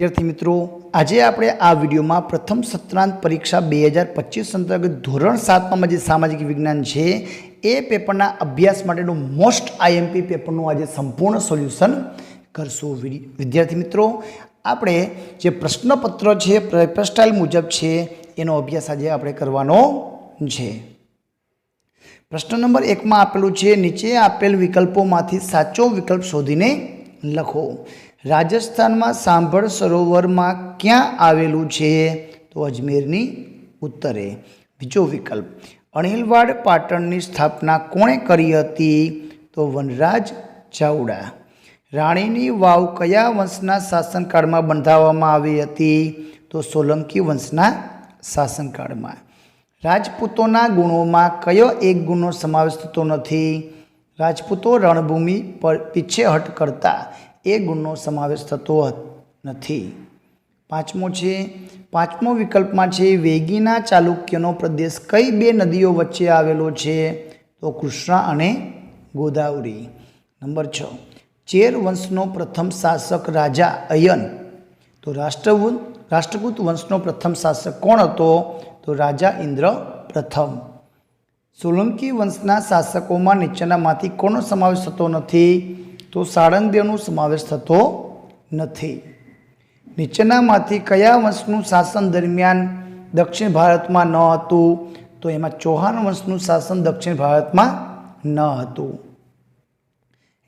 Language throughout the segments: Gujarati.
વિદ્યાર્થી મિત્રો, આજે આપણે આ વિડીયોમાં પ્રથમ સત્રાંત પરીક્ષા બે હજાર પચીસ અંતર્ગત ધોરણ સાતમાં જે સામાજિક વિજ્ઞાન છે, એ પેપરના અભ્યાસ માટેનું મોસ્ટ આઈએમપી પેપરનું આજે સંપૂર્ણ સોલ્યુશન કરશું. વિદ્યાર્થી મિત્રો, આપણે જે પ્રશ્નપત્ર છે પેપર મુજબ છે, એનો અભ્યાસ આજે આપણે કરવાનો છે. પ્રશ્ન નંબર એકમાં આપેલું છે, નીચે આપેલ વિકલ્પોમાંથી સાચો વિકલ્પ શોધીને લખો. રાજસ્થાનમાં સાંભળ સરોવરમાં ક્યાં આવેલું છે? તો અજમેરની ઉત્તરે. બીજો વિકલ્પ. અણિલવાડ પાટણની સ્થાપના કોણે કરી હતી? તો વનરાજ ચાવડા. રાણીની વાવ કયા વંશના શાસનકાળમાં બંધાવવામાં આવી હતી? તો સોલંકી વંશના શાસનકાળમાં. રાજપૂતોના ગુણોમાં કયો એક ગુણનો સમાવેશ થતો નથી? રાજપૂતો રણભૂમિ પર પીછેહટ કરતા એ ગુણનો સમાવેશ થતો નથી. પાંચમો છે, પાંચમો વિકલ્પમાં છે, વેગીના ચાલુક્યનો પ્રદેશ કઈ બે નદીઓ વચ્ચે આવેલો છે? તો કૃષ્ણા અને ગોદાવરી. નંબર છ, ચેર વંશનો પ્રથમ શાસક રાજા અયન. તો રાષ્ટ્રવૃત રાષ્ટ્રકૂત વંશનો પ્રથમ શાસક કોણ હતો? તો રાજા ઇન્દ્ર પ્રથમ. સોલંકી વંશના શાસકોમાં નીચેનામાંથી કોનો સમાવેશ થતો નથી? તો સાળંગદેવનો સમાવેશ થતો નથી. નીચેનામાંથી કયા વંશનું શાસન દરમિયાન દક્ષિણ ભારતમાં ન હતું? તો એમાં ચૌહાણ વંશનું શાસન દક્ષિણ ભારતમાં ન હતું.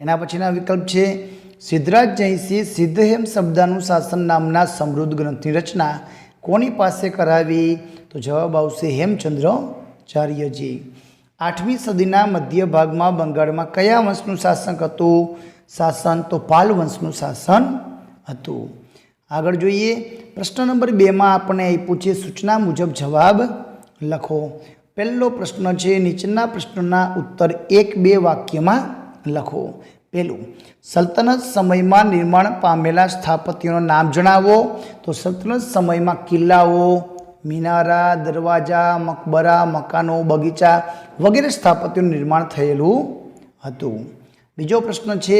એના પછીના વિકલ્પ છે, સિદ્ધરાજ જયસિંહ સિદ્ધહેમ શબ્દાનું શાસન નામના સમૃદ્ધ ગ્રંથની રચના કોની પાસે કરાવી? તો જવાબ આવશે હેમચંદ્રાચાર્યજી આઠમી સદીના મધ્ય ભાગમાં બંગાળમાં કયા વંશનું શાસન હતું? શાસન તો પાલ વંશનું શાસન હતું. આગળ જોઈએ, પ્રશ્ન નંબર બેમાં આપણે આપ્યું છે સૂચના મુજબ જવાબ લખો. પહેલો પ્રશ્ન છે, નીચેના પ્રશ્નના ઉત્તર એક બે વાક્યમાં લખો. પહેલું, સલ્તનત સમયમાં નિર્માણ પામેલા સ્થાપત્યોનું નામ જણાવો. તો સલ્તનત સમયમાં કિલ્લાઓ, મિનારા, દરવાજા, મકબરા, મકાનો, બગીચા વગેરે સ્થાપત્યોનું નિર્માણ થયેલું હતું. બીજો પ્રશ્ન છે,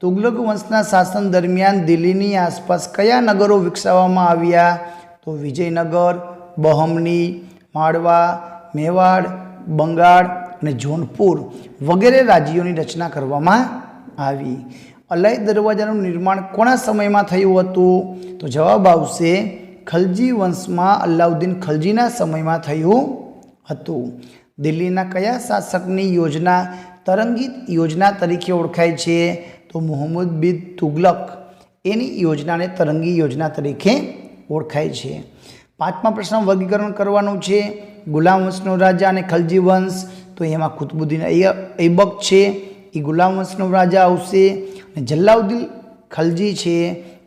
તુગલક વંશના શાસન દરમિયાન દિલ્હીની આસપાસ કયા નગરો વિકસાવવામાં આવ્યા? તો વિજયનગર, બહમની, માળવા, મેવાડ, બંગાળ અને જોનપુર વગેરે રાજ્યોની રચના કરવામાં આવી. અલાઈ દરવાજાનું નિર્માણ કોના સમયમાં થયું હતું? તો જવાબ આવશે, ખલજી વંશમાં અલાઉદ્દીન ખલજીના સમયમાં થયું હતું. દિલ્હીના કયા શાસકની યોજના તરંગીત યોજના તરીકે ઓળખાય છે, તો મોહમ્મદ બિન તુગલક એની યોજનાને તરંગી યોજના તરીકે ઓળખાય છે. પાંચમા પ્રશ્ન વર્ગીકરણ કરવાનું છે, ગુલામ વંશનો રાજા અને ખલજી વંશ, તો એમાં કુતબુદ્દીન ઐબક છે, એ ગુલામ વંશનો રાજા આવશે અને જલ્લાઉદ્દીન ખલજી છે,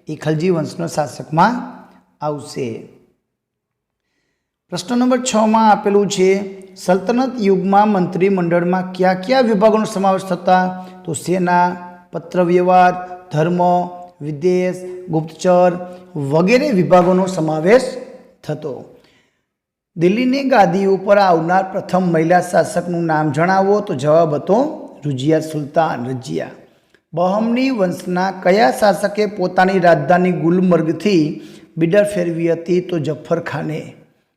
એ ખલજી વંશનો શાસકમાં આવશે. પ્રશ્ન નંબર છમાં આપેલું છે સલ્તનત યુગમાં મંત્રીમંડળમાં કયા કયા વિભાગોનો સમાવેશ થતા? તો સેના, પત્રવ્યવહાર, ધર્મ, વિદેશ, ગુપ્તચર વગેરે વિભાગોનો સમાવેશ થતો. દિલ્હીની ગાદી ઉપર આવનાર પ્રથમ મહિલા શાસકનું નામ જણાવો, તો જવાબ હતો રુજિયા સુલતાન રજિયા. બહમની વંશના કયા શાસકે પોતાની રાજધાની ગુલમર્ગથી બિડર ફેરવી હતી? તો જફર ખાને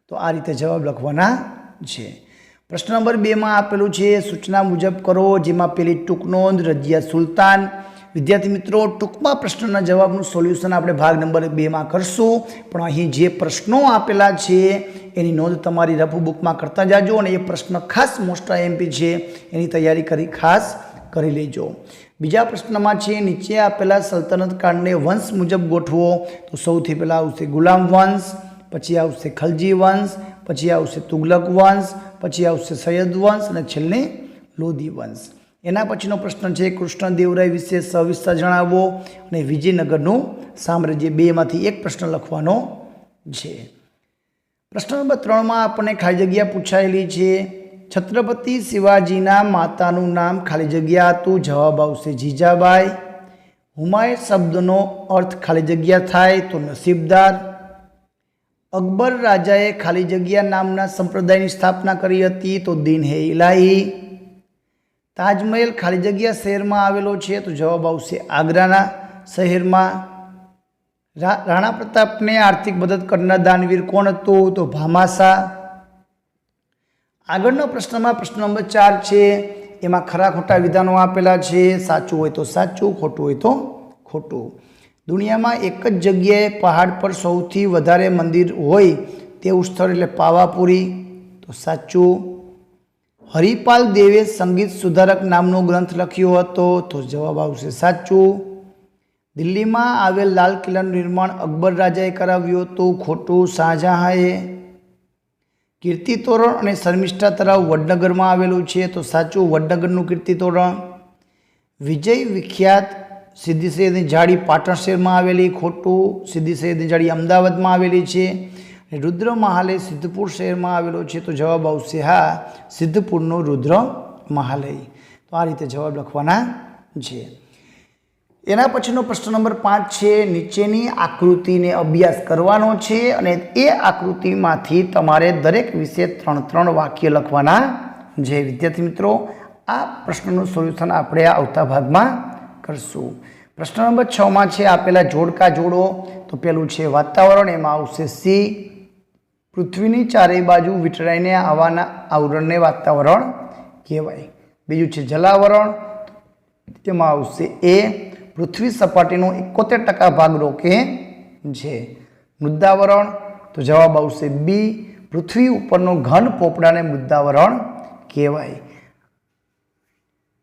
તો આ રીતે જવાબ લખવાના છે. પ્રશ્ન નંબર બેમાં આપેલું છે, સૂચના મુજબ કરો, જેમાં પેલી ટૂંક નોંધ, રજિયા સુલતાન. વિદ્યાર્થી મિત્રો, ટૂંકમાં પ્રશ્નના જવાબનું સોલ્યુશન આપણે ભાગ નંબર બેમાં કરશું. પણ અહીં જે પ્રશ્નો આપેલા છે, એની નોંધ તમારી રફ બુકમાં કરતા જાજો અને એ પ્રશ્ન ખાસ મોસ્ટ એમપી છે, એની તૈયારી કરી ખાસ કરી લેજો. બીજા પ્રશ્નમાં છે, નીચે આપેલા સલ્તનત કાળને વંશ મુજબ ગોઠવો. તો સૌથી પહેલાં આવશે ગુલામ વંશ, પછી આવશે ખલજી વંશ પછી આવશે તુગલક વંશ, પછી આવશે સૈયદ વંશ અને છેલ્લે લોધી વંશ. એના પછીનો પ્રશ્ન છે કૃષ્ણદેવરાય વિશે સવિસ્તર જણાવો અને વિજયનગરનું સામ્રાજ્ય બેમાંથી એક પ્રશ્ન લખવાનો છે. પ્રશ્ન નંબર ત્રણમાં આપણને ખાલી જગ્યા પૂછાયેલી છે, છત્રપતિ શિવાજીના માતાનું નામ ખાલી જગ્યા હતું? જવાબ આવશે જીજાબાઈ. હુમાય શબ્દનો અર્થ ખાલી જગ્યા થાય તો નસીબદાર. અકબર રાજાએ ખાલી જગ્યા નામના સંપ્રદાયની સ્થાપના કરી હતી તો દિન હે ઇલાહી. તાજમહેલ ખાલી જગ્યા શહેરમાં આવેલો છે તો જવાબ આવશે આગ્રાના શહેરમાં. રાણા પ્રતાપને આર્થિક મદદ કરનાર દાનવીર કોણ હતું તો ભામાસા આગળનો પ્રશ્નમાં પ્રશ્ન નંબર ચાર છે, એમાં ખરા ખોટા વિધાનો આપેલા છે, સાચું હોય તો સાચું, ખોટું હોય તો ખોટું. દુનિયામાં એક જ જગ્યાએ પહાડ પર સૌથી વધારે મંદિર હોય તેવું સ્થળ એટલે પાવાપુરી. તો સાચું? હરિપાલ દેવે સંગીત સુધારક નામનો ગ્રંથ લખ્યો હતો, તો જવાબ આવશે સાચું. દિલ્હીમાં આવેલ લાલ કિલ્લાનું નિર્માણ અકબર રાજાએ કરાવ્યું હતું, ખોટું શાહજહાંએ. કીર્તિ તોરણ અને શર્મિષ્ઠા તળાવ વડનગરમાં આવેલું છે, તો સાચું વડનગરનું કીર્તિ તોરણ? વિજય વિખ્યાત સિદ્ધિ સૈયદની જાળી પાટણ શહેરમાં આવેલી, ખોટું સિદ્ધિ સૈયદની જાળી અમદાવાદમાં આવેલી છે. રુદ્ર મહાલય સિદ્ધપુર શહેરમાં આવેલો છે. તો જવાબ આવશે હા, સિદ્ધપુરનો રુદ્ર મહાલય. તો આ રીતે જવાબ લખવાના છે. એના પછીનો પ્રશ્ન નંબર પાંચ છે, નીચેની આકૃતિને અભ્યાસ કરવાનો છે અને એ આકૃતિમાંથી તમારે દરેક વિશે ત્રણ ત્રણ વાક્ય લખવાના છે. વિદ્યાર્થી મિત્રો, આ પ્રશ્નનું સોલ્યુશન આપણે આવતા ભાગમાં કરશું. પ્રશ્ન નંબર છમાં છે આપેલા જોડકા જોડો. તો પેલું છે, વાતાવરણ એમાં આવશે સી પૃથ્વીની ચારેય બાજુ વિટરાઈને આવવાના આવરણને વાતાવરણ કહેવાય. બીજું છે, જલાવરણ તેમાં આવશે એ. પૃથ્વી સપાટીનો એકોતેર ટકા ભાગ રોકે છે. મૃદાવરણ તો જવાબ આવશે બી. પૃથ્વી ઉપરનો ઘન પોપડાને મૃદાવરણ કહેવાય.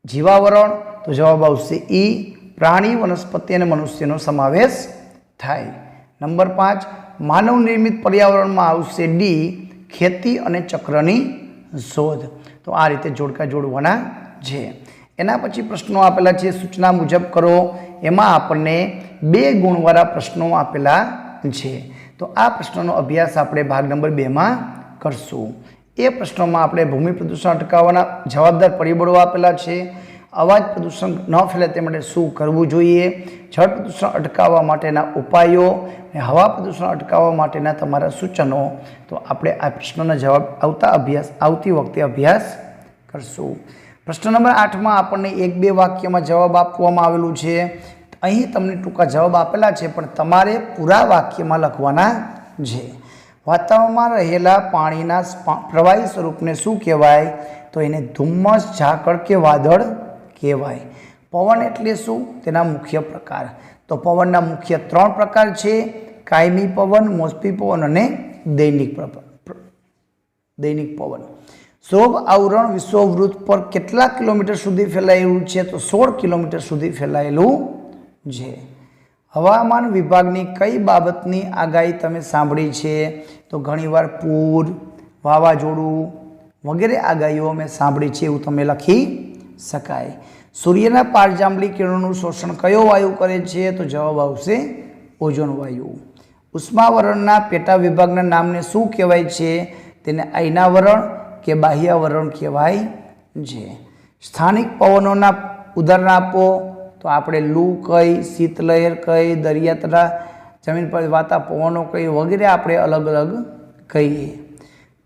જીવાવરણ તો જવાબ આવશે ઈ પ્રાણી વનસ્પતિ અને મનુષ્યનો સમાવેશ થાય. નંબર પાંચ, માનવ નિર્મિત પર્યાવરણમાં આવશે ડી, ખેતી અને ચક્રની શોધ. તો આ રીતે જોડકા જોડવાના છે. એના પછી પ્રશ્નો આપેલા છે, સૂચના મુજબ કરો. એમાં આપણને બે ગુણવાળા પ્રશ્નો આપેલા છે. તો આ પ્રશ્નોનો અભ્યાસ આપણે ભાગ નંબર બેમાં કરશું. એ પ્રશ્નોમાં આપણે ભૂમિ પ્રદૂષણ અટકાવવાના જવાબદાર પરિબળો આપેલા છે. અવાજ પ્રદૂષણ ન ફેલાય તે માટે શું કરવું જોઈએ? જળ પ્રદૂષણ અટકાવવા માટેના ઉપાયો અને હવા પ્રદૂષણ અટકાવવા માટેના તમારા સૂચનો. તો આપણે આ પ્રશ્નોના જવાબ આવતા અભ્યાસ, આવતી વખતે અભ્યાસ કરશું. પ્રશ્ન નંબર આઠમાં આપણને એક બે વાક્યમાં જવાબ આપવામાં આવેલું છે. અહીં તમને ટૂંકા જવાબ આપેલા છે, પણ તમારે પૂરા વાક્યમાં લખવાના છે. વાતાવરણમાં રહેલા પાણીના પ્રવાહી સ્વરૂપને શું કહેવાય? તો એને ધુમ્મસ, ઝાકળ કે વાદળ કહેવાય. પવન એટલે શું? તેના મુખ્ય પ્રકાર. તો પવનના મુખ્ય ત્રણ પ્રકાર છે. કાયમી પવન, મોસમી પવન અને દૈનિક દૈનિક પવન. શોભ આવરણ વિશ્વવૃત્ત પર કેટલા કિલોમીટર સુધી ફેલાયેલું છે? તો સોળ કિલોમીટર સુધી ફેલાયેલું છે. હવામાન વિભાગની કઈ બાબતની આગાહી તમે સાંભળી છે? તો ઘણીવાર પૂર, વાવાઝોડું વગેરે આગાહીઓ મેં સાંભળી છે એવું તમે લખી શકાય. સૂર્યના પારજાંબલી કિરણોનું શોષણ કયો વાયુ કરે છે તો જવાબ આવશે ઓઝોન વાયુ. ઉષ્માવરણના પેટા વિભાગના નામને શું કહેવાય છે? તેને આયનાવરણ કે બાહ્યાવરણ કહેવાય છે. સ્થાનિક પવનોના ઉદાહરણ આપો. તો આપણે લૂ કઈ, શીતલહેર કઈ દરિયાતરા જમીન પર વાતા પવનો કઈ વગેરે આપણે અલગ અલગ કહીએ.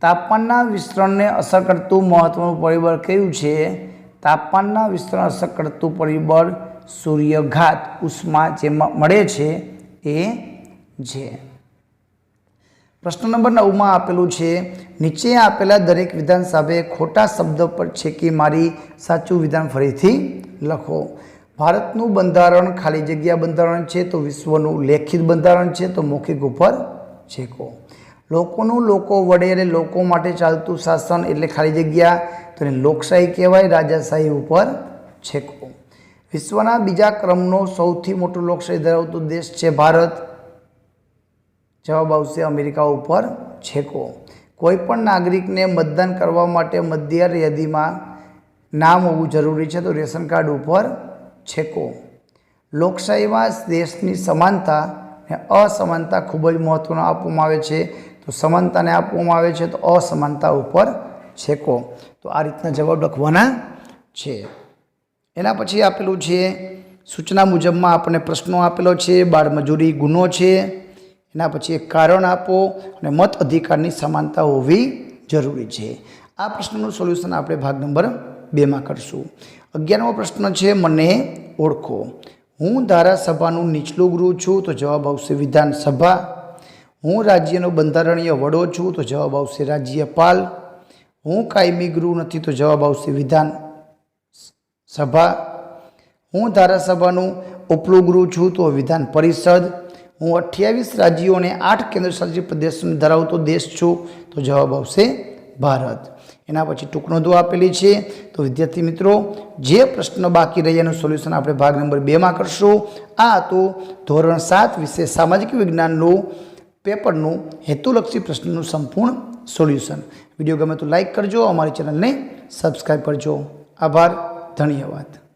તાપમાનના વિસ્તરણને અસર કરતું મહત્ત્વનું પરિબળ કયું છે? તાપમાનના વિસ્તરણ અસર કરતું પરિબળ સૂર્યઘાત ઉષ્મા જેમાં મળે છે એ છે પ્રશ્ન નંબર નવમાં આપેલું છે, નીચે આપેલા દરેક વિધાનસભાએ ખોટા શબ્દ પર છેકી મારી સાચું વિધાન ફરીથી લખો. ભારતનું બંધારણ ખાલી જગ્યા બંધારણ છે તો વિશ્વનું લેખિત બંધારણ છે તો મૌખિક ઉપર છેકો. લોકોનું લોકો વડે અને લોકો માટે ચાલતું શાસન એટલે ખાલી જગ્યા, તો એને લોકશાહી કહેવાય, રાજાશાહી ઉપર છેકો. વિશ્વના બીજા ક્રમનો સૌથી મોટો લોકશાહી ધરાવતો દેશ છે ભારત. જવાબ આવશે અમેરિકા ઉપર છેકો. કોઈ પણ નાગરિકને મતદાન કરવા માટે મધ્યર યાદીમાં નામ હોવું જરૂરી છે, તો રેશન કાર્ડ ઉપર છેકો. લોકશાહીમાં દેશની સમાનતા અને અસમાનતા ખૂબ જ મહત્ત્વનો આપવામાં આવે છે. તો સમાનતાને આપવામાં આવે છે તો અસમાનતા ઉપર છેકો. તો આ રીતના જવાબ લખવાના છે. એના પછી આપેલું છે, સૂચના મુજબમાં આપણને પ્રશ્નો આપેલો છે, બાળમજૂરી ગુનો છે, એના પછી એક કારણ આપો અને મત અધિકારની સમાનતા હોવી જરૂરી છે. આ પ્રશ્નનું સોલ્યુશન આપણે ભાગ નંબર બેમાં કરશું. અગિયારમો પ્રશ્ન છે, મને ઓળખો. હું ધારાસભાનું નીચલું ગૃહ છું તો જવાબ આવશે વિધાનસભા. હું રાજ્યનો બંધારણીય વડો છું, તો જવાબ આવશે રાજ્યપાલ. હું કાયમી ગૃહ નથી, તો જવાબ આવશે વિધાન સભા હું ધારાસભાનું ઉપલું ગૃહ છું, તો વિધાન પરિષદ. હું અઠ્યાવીસ રાજ્યો અને આઠ કેન્દ્રશાસિત પ્રદેશોને ધરાવતો દેશ છું, તો જવાબ આવશે ભારત. એના પછી ટૂંકનોંધો આપેલી છે. તો વિદ્યાર્થી મિત્રો, જે પ્રશ્ન બાકી રહ્યાનું સોલ્યુશન આપણે ભાગ નંબર બેમાં કરશું. આ હતું ધોરણ સાત વિશે સામાજિક વિજ્ઞાનનું પેપરનું હેતુલક્ષી પ્રશ્નનું સંપૂર્ણ સોલ્યુશન. વીડિયો ગમે તો લાઈક કરજો, અમારી ચેનલને સબસ્ક્રાઈબ કરજો. આભાર, ધન્યવાદ.